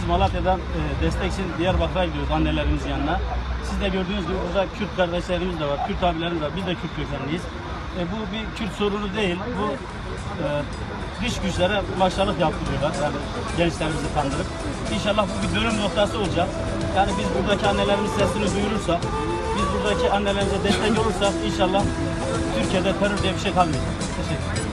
Biz Malatya'dan e, destek için Diyarbakır'a gidiyoruz annelerimizin yanına. Siz de gördüğünüz gibi burada Kürt kardeşlerimiz de var, Kürt abilerimiz var. Biz de Kürt kökenliyiz. E, bu bir Kürt sorunu değil. Bu e, dış güçlere başarılık yaptırıyorlar. Yani gençlerimizi kandırıp. İnşallah bu bir dönüm noktası olacak. Yani biz buradaki annelerimiz sesini duyurursak, biz buradaki annelerimize destek olursak inşallah Türkiye'de terör diye bir şey kalmayacak.